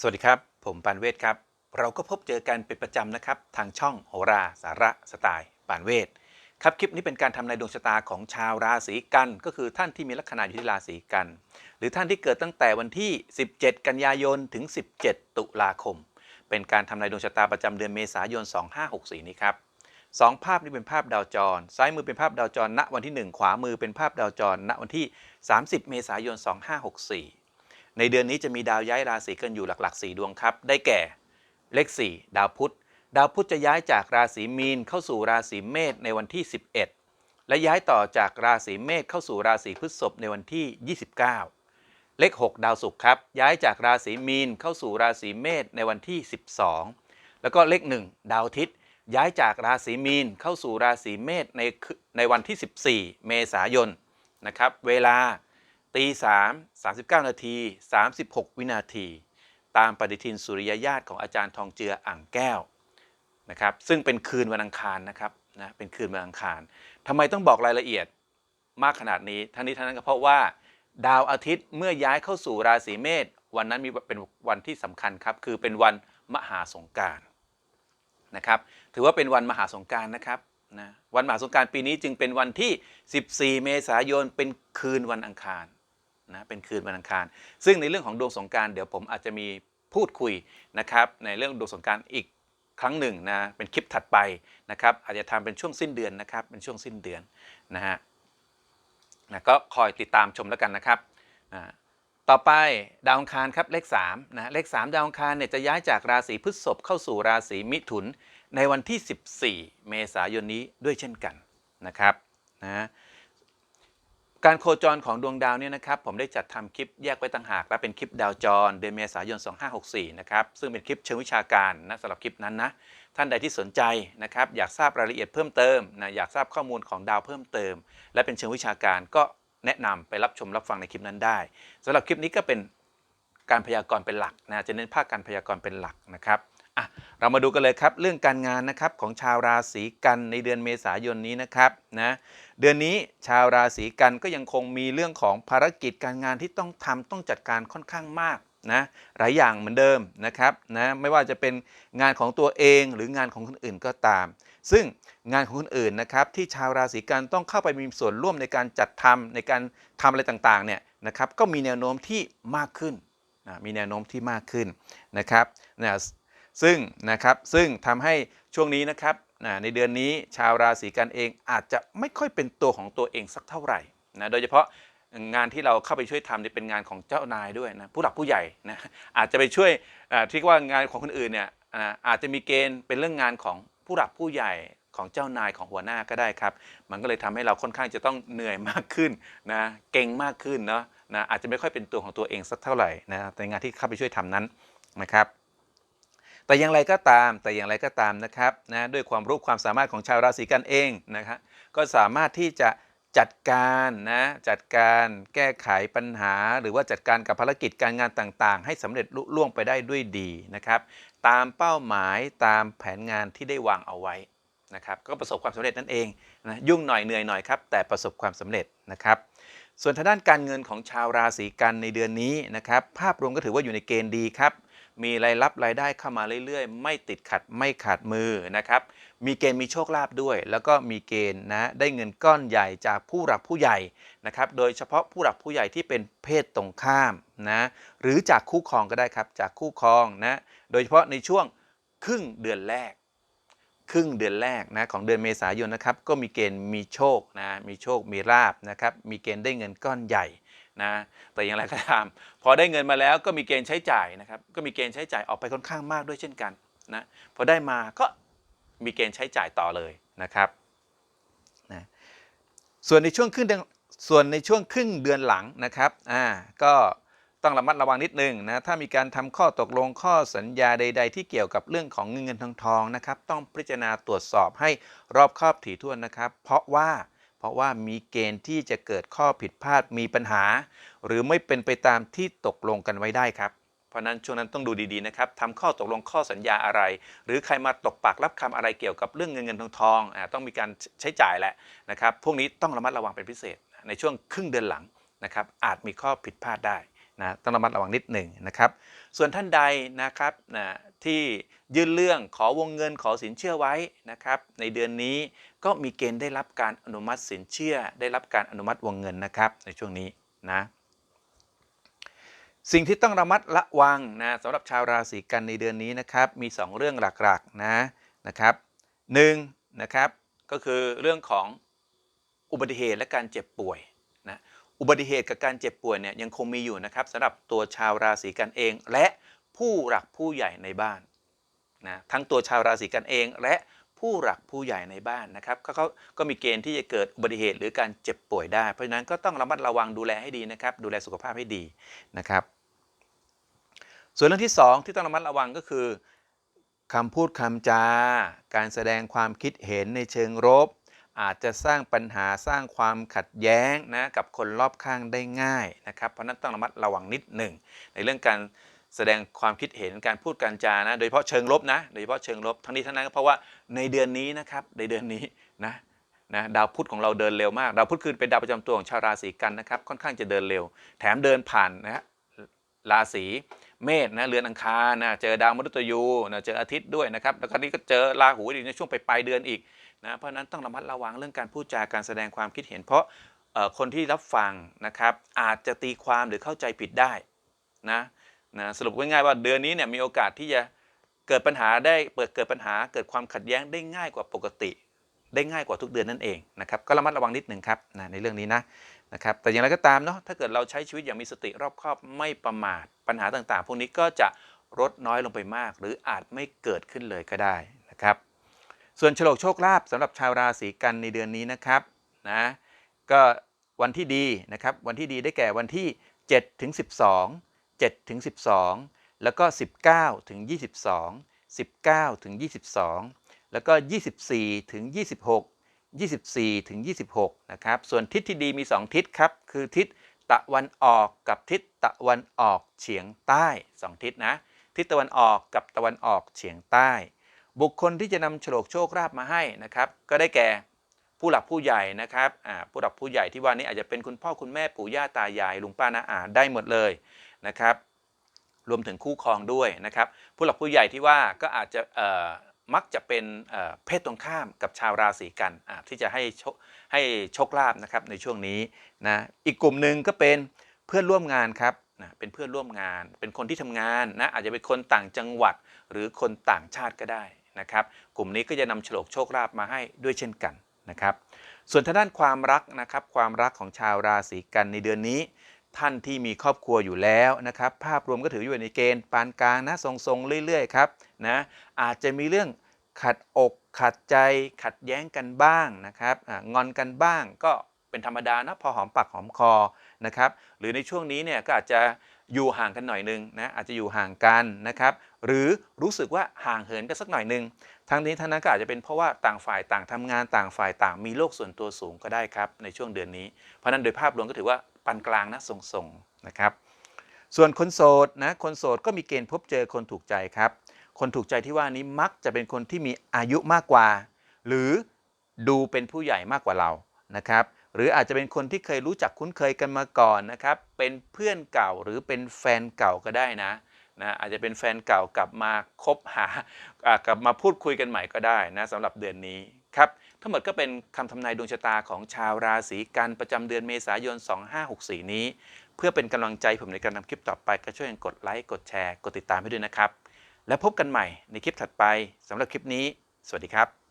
สวัสดีครับ ผมปานเวทครับ เราก็พบเจอกันเป็นประจำนะครับ ทางช่องโหราสาระสไตล์ปานเวทครับคลิปนี้เป็นการทำนายดวงชะตาของชาวราศีกัน ก็คือท่านที่มีลัคนาอยู่ที่ราศีกัน หรือท่านที่เกิดตั้งแต่วันที่ 17 กันยายนถึง 17 ตุลาคม เป็นการทำนายดวงชะตาประจำเดือนเมษายน 2564 นี้ครับสองภาพนี้เป็นภาพดาวจร ซ้ายมือเป็นภาพดาวจร ณ วันที่ 1 ขวามือเป็นภาพดาวจร ณ วันที่ 30 เมษายน 2564 ในเดือนนี้จะมีดาวย้ายราศีกันอยู่หลัก ๆ 4 ดวงครับ ได้แก่เลข 4 ดาวพุธ ดาวพุธจะย้ายจากราศีมีนเข้าสู่ราศีเมษในวันที่ 11 และย้ายต่อจากราศีเมษเข้าสู่ราศีพฤษภในวันที่ 29 เลข 6 ดาวศุกร์ครับ ย้ายจากราศีมีนเข้าสู่ราศีเมษในวันที่ 12 แล้วก็เลข 1 ดาวอาทิตย์ย้ายจากราศีมีนเข้าสู่ราศีเมษในคืในวันที่ 14 เมษายนนะครับ เวลา ตี3 39นาที36วินาที ตามปฏิทินสุริยญาติของอาจารย์ทองเจืออ่างแก้วนะครับซึ่งเป็นคืนวันอังคารนะครับนะเป็นคืนวันอังคารทำไมต้องบอกรายละเอียดมากขนาดนี้ทั้งนี้ทั้งนั้นก็เพราะว่า ดาวอาทิตย์เมื่อย้ายเข้าสู่ราศีเมษวันนั้นมีเป็นวันที่สำคัญครับคือเป็นวันมหาสงการนะครับถือว่าเป็นวันมหาสงการนะครับนะวันมหาสงการปีนี้จึงเป็นวันที่ 14 เมษายนเป็นคืนวันอังคาร นะเป็นคืนวันอังคาร ซึ่งในเรื่องของดวงสงการเดี๋ยวผมอาจจะมีพูดคุยนะครับในเรื่องดวงสงการอีกครั้งหนึ่งนะเป็นคลิปถัดไปนะครับอาจจะทำเป็นช่วงสิ้นเดือนนะครับเป็นช่วงสิ้นเดือนนะฮะนะก็คอยติดตามชมแล้วกันนะครับนะต่อไปดาวอังคารครับเลข3นะเลข 3 ดาวอังคารเนี่ยจะย้ายจากราศีพฤษภเข้าสู่ราศีมิถุนในวันที่ 14 เมษายนนี้ด้วยเช่นกันนะครับนะ การโคจรของดวงดาวเนี่ยนะครับผมได้จัดทำคลิปแยกไว้ต่างหากและเป็นคลิปดาวจร เดือนเมษายน 2564 นะครับซึ่งเป็นคลิปเชิงวิชาการนะสำหรับคลิปนั้นนะท่านใดที่สนใจนะครับอยากทราบรายละเอียดเพิ่มเติมนะอยากทราบข้อมูลของดาวเพิ่มเติม และเป็นเชิงวิชาการก็แนะนำไปรับชมรับฟังในคลิปนั้นได้สำหรับคลิปนี้ก็เป็นการพยากรณ์เป็นหลักนะจะเน้นภาคการพยากรณ์เป็นหลักนะครับ เรามาดูกันเลยครับเรื่องการงานนะครับของชาวราศีกันในเดือนเมษายนนี้นะครับนะเดือนนี้ชาวราศีกันก็ยังคงมีเรื่องของภารกิจการงานที่ต้องทำต้องจัดการค่อนข้างมากนะหลายอย่างเหมือนเดิมนะครับนะไม่ว่าจะเป็นงานของตัวเองหรืองานของคนอื่นก็ตาม ซึ่งงานของคนอื่นนะครับที่ชาวราศีกันต้องเข้าไปมีส่วนร่วมในการจัดทำในการทำอะไรต่างๆเนี่ยนะครับก็มีแนวโน้มที่มากขึ้นนะมีแนวโน้มที่มากขึ้นนะครับนะ ซึ่งนะครับซึ่งทำให้ช่วงนี้นะครับในเดือนนี้ชาวราศีกันเองอาจจะไม่ค่อยเป็นตัวของตัวเองสักเท่าไหร่นะโดยเฉพาะงานที่เราเข้าไปช่วยทำเนี่ยเป็นงานของเจ้านายด้วยนะผู้หลักผู้ใหญ่นะอาจจะไปช่วยที่ว่างานของคนอื่นเนี่ยอาจจะมีเกณฑ์เป็นเรื่องงานของผู้หลักผู้ใหญ่ของเจ้านายของหัวหน้าก็ได้ครับ มันก็เลยทำให้เราค่อนข้างจะต้องเหนื่อยมากขึ้นนะเก่งมากขึ้นเนาะนะอาจจะไม่ค่อยเป็นตัวของตัวเองสักเท่าไหร่นะในงานที่เข้าไปช่วยทำนั้นนะครับ แต่อย่างไรก็ตามแต่อย่างไรก็ตามนะครับนะด้วยความรู้ความสามารถของชาวราศีกันเองนะครับก็สามารถที่จะจัดการนะจัดการแก้ไขปัญหา หรือว่าจัดการกับภารกิจการงานต่างๆ ให้สำเร็จลุล่วงไปได้ด้วยดีนะครับ ตามเป้าหมายตามแผนงานที่ได้วางเอาไว้นะครับ ก็ประสบความสำเร็จนั่นเองนะยุ่งหน่อยเหนื่อยหน่อยครับแต่ประสบความสำเร็จนะครับ ส่วนทางด้านการเงินของชาวราศีกันในเดือนนี้นะครับ ภาพรวมก็ถือว่าอยู่ในเกณฑ์ดีครับ มีรายรับรายได้เข้ามาเรื่อยๆ ไม่ติดขัดไม่ขาดมือนะครับ มีเกณฑ์มีโชคลาภด้วย แล้วก็มีเกณฑ์นะได้เงินก้อนใหญ่จากผู้หลักผู้ใหญ่นะครับ โดยเฉพาะผู้หลักผู้ใหญ่ที่เป็นเพศตรงข้ามนะหรือจากคู่ครองก็ได้ครับจากคู่ครองนะโดยเฉพาะในช่วงครึ่งเดือนแรกครึ่งเดือนแรกนะของเดือนเมษายนนะครับก็มีเกณฑ์มีโชคนะมีโชคมีลาบนะครับมีเกณฑ์ได้เงินก้อนใหญ่ นะแต่อย่างไรก็ตาม พอได้เงินมาแล้วก็มีเกณฑ์ใช้จ่ายนะครับก็มีเกณฑ์ใช้จ่ายออกไปค่อนข้างมากด้วยเช่นกันนะพอได้มาก็มีเกณฑ์ใช้จ่ายต่อเลยนะครับนะส่วนในช่วงครึ่งส่วนในช่วงครึ่งเดือนหลังนะครับอ่าก็ต้องระมัดระวังนิดนึงนะถ้ามีการทำข้อตกลงข้อสัญญาใด ๆ ที่เกี่ยวกับเรื่องของเงินเงินทองทองนะครับต้องพิจารณาตรวจสอบให้รอบคอบถี่ถ้วนนะครับ เพราะว่า เพราะว่ามีเกณฑ์ที่จะเกิดข้อผิดพลาดมีปัญหา หรือไม่เป็นไปตามที่ตกลงกันไว้ได้ครับ เพราะนั้นช่วงนั้นต้องดูดีๆนะครับทำข้อตกลงข้อสัญญาอะไร หรือใครมาตกปากรับคำอะไรเกี่ยวกับเรื่องเงินเงินทองทองอต้องมีการใช้จ่ายแหละนะครับพวกนี้ต้องระมัดระวังเป็นพิเศษ ในช่วงครึ่งเดือนหลังนะครับอาจมีข้อผิดพลาดได้ นะต้องระมัดระวังนิดหนึ่งนะครับ ส่วนท่านใดนะครับนะที่ยื่นเรื่องขอวงเงินขอสินเชื่อไว้นะครับ ในเดือนนี้ก็มีเกณฑ์ได้รับการอนุมัติสินเชื่อ ได้รับการอนุมัติวงเงินนะครับ ในช่วงนี้นะสิ่งที่ต้องระมัดระวังนะสำหรับชาวราศีกันในเดือนนี้นะครับ มี 2 เรื่องหลักๆนะนะครับหนึ่งนะครับก็คือเรื่องของอุบัติเหตุและการเจ็บป่วยนะ อุบัติเหตุกับการเจ็บป่วยเนี่ยยังคงมีอยู่นะครับสำหรับตัวชาวราศีกันเอง และผู้หลักผู้ใหญ่ในบ้านนะทั้งตัวชาวราศีกันเอง และผู้หลักผู้ใหญ่ในบ้านนะครับก็เขาก็มีเกณฑ์ที่จะเกิดอุบัติเหตุหรือการเจ็บป่วยได้ เพราะฉะนั้นก็ต้องระมัดระวังดูแลให้ดีนะครับ ดูแลสุขภาพให้ดีนะครับ ส่วนเรื่องที่ 2 ที่ต้องระมัดระวังก็คือคำพูดคำจา การแสดงความคิดเห็นในเชิงรบ อาจจะสร้างปัญหาสร้างความขัดแย้งนะกับคนรอบข้างได้ง่ายนะครับ เพราะนั้นต้องระมัดระวังนิดหนึ่ง ในเรื่องการแสดงความคิดเห็นการพูดการจานะ โดยเฉพาะเชิงลบนะ โดยเฉพาะเชิงลบ ทั้งนี้ทั้งนั้นก็เพราะว่าในเดือนนี้นะครับในเดือนนี้นะนะดาวพุธของเราเดินเร็วมาก ดาวพุธคือเป็นดาวประจำตัวของชาวราศีกันนะครับ ค่อนข้างจะเดินเร็ว แถมเดินผ่านนะฮะราศี เมษนะเรือนอังคารนะเจอดาวมฤตยูนะเจออาทิตย์ด้วยนะครับแล้วคราวนี้ก็เจอราหูอีกในช่วงปลายเดือนอีกนะเพราะนั้นต้องระมัดระวังเรื่องการพูดจาการแสดงความคิดเห็น เพราะคนที่รับฟังนะครับอาจจะตีความหรือเข้าใจผิดได้นะนะสรุปง่ายๆว่าเดือนนี้เนี่ยมีโอกาสที่จะเกิดปัญหาได้เปิดเกิดปัญหาเกิดความขัดแย้งได้ง่ายกว่าปกติ ได้ง่ายกว่าทุกเดือนนั่นเองนะครับก็ระมัดระวังนิดหนึ่งครับนะในเรื่องนี้นะนะครับแต่อย่างไรก็ตามเนาะถ้าเกิดเราใช้ชีวิตอย่างมีสติรอบคอบไม่ประมาทปัญหาต่างๆ พวกนี้ก็จะลดน้อยลงไปมาก หรืออาจไม่เกิดขึ้นเลยก็ได้นะครับ ส่วนฉลกโชคลาภสำหรับชาวราศีกันในเดือนนี้นะครับนะก็วันที่ดีนะครับวันที่ดีได้แก่วันที่7ถึง12 7ถึง12 แล้วก็ 19ถึง22 19ถึง22 แล้วก็ 24 ถึง 26 24 ถึง 26 นะครับ ส่วนทิศที่ดีมี 2 ทิศครับ คือทิศตะวันออกกับทิศตะวันออกเฉียงใต้ 2 ทิศนะ ทิศตะวันออกกับตะวันออกเฉียงใต้ บุคคลที่จะนำโฉลกโชคลาภมาให้นะครับ ก็ได้แก่ผู้หลักผู้ใหญ่นะครับผู้หลักผู้ใหญ่ที่ว่านี้อาจจะเป็นคุณพ่อคุณแม่ปู่ย่าตายายลุงป้าน้าอาได้หมดเลยนะครับ รวมถึงคู่ครองด้วยนะครับ ผู้หลักผู้ใหญ่ที่ว่าก็อาจจะ มักจะเป็นเพศตรงข้ามกับชาวราศีกันที่จะให้โชคให้โชคลาภนะครับในช่วงนี้นะอีกกลุ่มหนึ่งก็เป็นเพื่อนร่วมงานครับนะเป็นเพื่อนร่วมงาน เป็นคนที่ทำงานนะอาจจะเป็นคนต่างจังหวัดหรือคนต่างชาติก็ได้นะครับกลุ่มนี้ก็จะนำโฉลกโชคลาภมาให้ด้วยเช่นกันนะครับส่วนทางด้านความรักนะครับความรักของชาวราศีกันในเดือนนี้ ท่านที่มีครอบครัวอยู่แล้วนะครับ ภาพรวมก็ถืออยู่ในเกณฑ์ปานกลางนะทรงๆเรื่อยๆครับนะอาจจะมีเรื่องขัดอกขัดใจขัดแย้งกันบ้างนะครับงอนกันบ้างก็เป็นธรรมดานะพอหอมปากหอมคอนะครับ หรือในช่วงนี้เนี่ยก็อาจจะอยู่ห่างกันหน่อยนึงนะอาจจะอยู่ห่างกันนะครับ หรือรู้สึกว่าห่างเหินกันสักหน่อยนึงทั้งนี้ทั้งนั้นก็อาจจะเป็นเพราะว่าต่างฝ่ายต่างทำงานต่างฝ่ายต่างมีโลกส่วนตัวสูงก็ได้ครับในช่วงเดือนนี้เพราะนั้นโดยภาพรวมก็ถือว่า ปานกลางนะทรงๆนะครับส่วนคนโสดนะคนโสดก็มีเกณฑ์พบเจอคนถูกใจครับ คนถูกใจที่ว่านี้มักจะเป็นคนที่มีอายุมากกว่า หรือดูเป็นผู้ใหญ่มากกว่าเรานะครับหรืออาจจะเป็นคนที่เคยรู้จักคุ้นเคยกันมาก่อนนะครับ เป็นเพื่อนเก่าหรือเป็นแฟนเก่าก็ได้นะนะอาจจะเป็นแฟนเก่ากลับมาคบหาอ่ากลับมาพูดคุยกันใหม่ก็ได้นะสำหรับเดือนนี้ ครับทั้งหมดก็เป็นคำทำนายดวงชะตาของชาวราศีกันประจำเดือนเมษายน 2564 นี้ เพื่อเป็นกำลังใจผมในการทำคลิปต่อไปก็ช่วยกันกดไลค์กดแชร์ กดติดตามให้ด้วยนะครับ และพบกันใหม่ในคลิปถัดไปสำหรับคลิปนี้ สวัสดีครับ